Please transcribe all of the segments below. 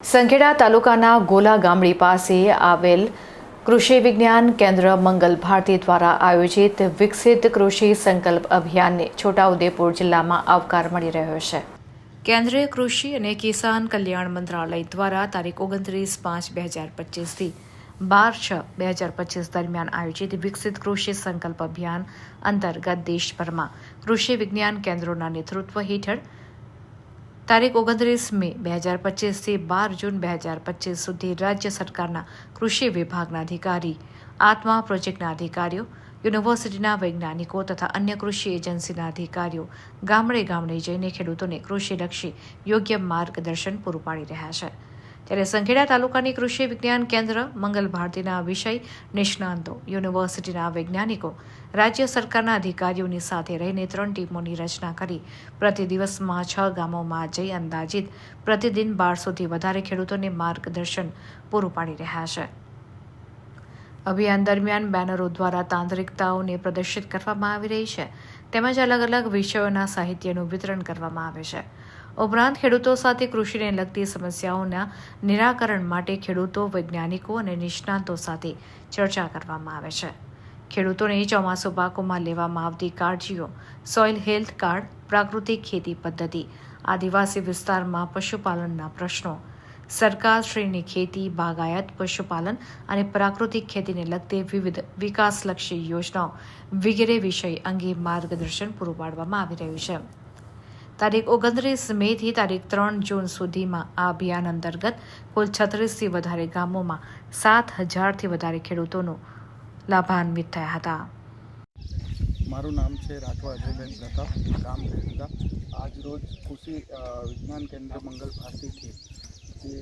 સંખેડા તાલુકાના ગોલા ગામડી પાસે આવેલ કૃષિ વિજ્ઞાન કેન્દ્ર મંગલ ભારતી દ્વારા આયોજિત વિકસિત કૃષિ સંકલ્પ અભિયાનને છોટાઉદેપુર જિલ્લામાં આવકાર મળી રહ્યો છે. કેન્દ્રીય કૃષિ અને કિસાન કલ્યાણ મંત્રાલય દ્વારા તારીખ ઓગણત્રીસ પાંચ બે હજાર પચીસથી બાર છ બે હજાર પચીસ દરમિયાન આયોજિત વિકસિત કૃષિ સંકલ્પ અભિયાન અંતર્ગત દેશભરમાં કૃષિ વિજ્ઞાન કેન્દ્રોના નેતૃત્વ હેઠળ તારીખ ઓગણત્રીસ મે બે હજાર પચીસથી બાર જૂન બે હજાર પચીસ સુધી રાજ્ય સરકારના કૃષિ વિભાગના અધિકારી, આત્મા પ્રોજેક્ટના અધિકારીઓ, યુનિવર્સિટીના વૈજ્ઞાનિકો તથા અન્ય કૃષિ એજન્સીના અધિકારીઓ ગામડે ગામડે જઈને ખેડૂતોને કૃષિલક્ષી યોગ્ય માર્ગદર્શન પૂરું પાડી રહ્યા છે. ત્યારે સંખેડા તાલુકાની કૃષિ વિજ્ઞાન કેન્દ્ર મંગલ ભારતીના વિષય નિષ્ણાંતો, યુનિવર્સિટીના વૈજ્ઞાનિકો, રાજ્ય સરકારના અધિકારીઓની સાથે રહીને ત્રણ ટીમોની રચના કરી. પ્રતિ દિવસમાં છ ગામોમાં જઈ અંદાજિત પ્રતિદિન બારસોથી વધારે ખેડૂતોને માર્ગદર્શન પૂરું પાડી રહ્યા છે. અભિયાન દરમિયાન બેનરો દ્વારા તાંત્રિકતાઓને પ્રદર્શિત કરવામાં આવી રહી છે. તેમજ અલગ અલગ વિષયોના સાહિત્યનું વિતરણ કરવામાં આવે છે. ઉપરાંત ખેડૂતો સાથે કૃષિને લગતી સમસ્યાઓના નિરાકરણ માટે ખેડૂતો, વૈજ્ઞાનિકો અને નિષ્ણાંતો સાથે ચર્ચા કરવામાં આવે છે. ખેડૂતોને ચોમાસુ પાકોમાં લેવામાં આવતી કાળજીઓ, સોઇલ હેલ્થ કાર્ડ, પ્રાકૃતિક ખેતી પદ્ધતિ, આદિવાસી વિસ્તારમાં પશુપાલનના પ્રશ્નો સરકારશ્રીની ખેતી, બાગાયત પશુપાલન અને પ્રાકૃતિક ખેતીને લગતી વિવિધ વિકાસલક્ષી યોજનાઓ વગેરે વિષય અંગે માર્ગદર્શન પૂરું પાડવામાં આવી રહ્યું છે. તારીખ ઓગણત્રીસ મેથી તારીખ ત્રણ જૂન સુધીમાં આ અભિયાન અંતર્ગત કુલ છત્રીસથી વધારે ગામોમાં સાત હજારથી વધારે ખેડૂતોનો લાભાન્વિત થયા હતા. મારું નામ છે રાઠવા અજયભાઈ પ્રતાપ, ગામ આજ રોજ કૃષિ વિજ્ઞાન કેન્દ્ર મંગલ ભારતીથી જે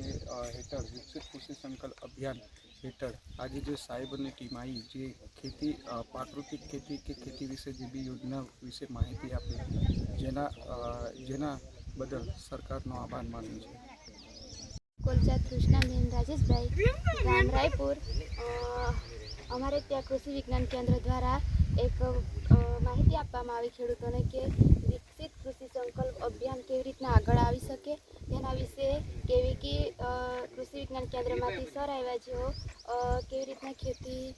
હેઠળ વિકસિત કૃષિ સંકલ્પ અભિયાન હેઠળ આજે જે સાહેબની ટીમ આવી જે ખેતી પ્રાકૃતિક ખેતી કે ખેતી વિશે જે બી યોજના વિશે માહિતી આપી, જેના જેના બદલ સરકારનો આભાર માનું છું. કોલચા કૃષ્ણાબેન રાજેશભાઈ ગામ રાયપુર અમારે ત્યાં કૃષિ વિજ્ઞાન કેન્દ્ર દ્વારા એક માહિતી આપવામાં આવી ખેડૂતોને કે વિકસિત કૃષિ સંકલ્પ અભિયાન કેવી રીતના આગળ આવી શકે, તેના વિશે કેવી કે વિજ્ઞાન કેન્દ્રમાંથી સર આવ્યા જેઓ કેવી રીતના ખેતી?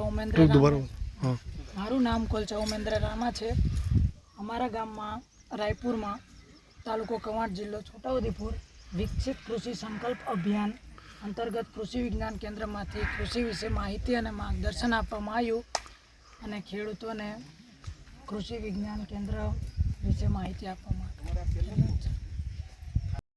ઉમેન્દ્ર રામા. મારું નામ કોલચા ઉમેન્દ્ર રામા છે. અમારા ગામમાં રાયપુરમાં તાલુકો કવાંટ જિલ્લો છોટાઉદેપુર વિકસિત કૃષિ સંકલ્પ અભિયાન અંતર્ગત કૃષિ વિજ્ઞાન કેન્દ્રમાંથી કૃષિ વિશે માહિતી અને માર્ગદર્શન આપવામાં આવ્યું અને ખેડૂતોને કૃષિ વિજ્ઞાન કેન્દ્ર વિશે માહિતી આપવામાં આવી.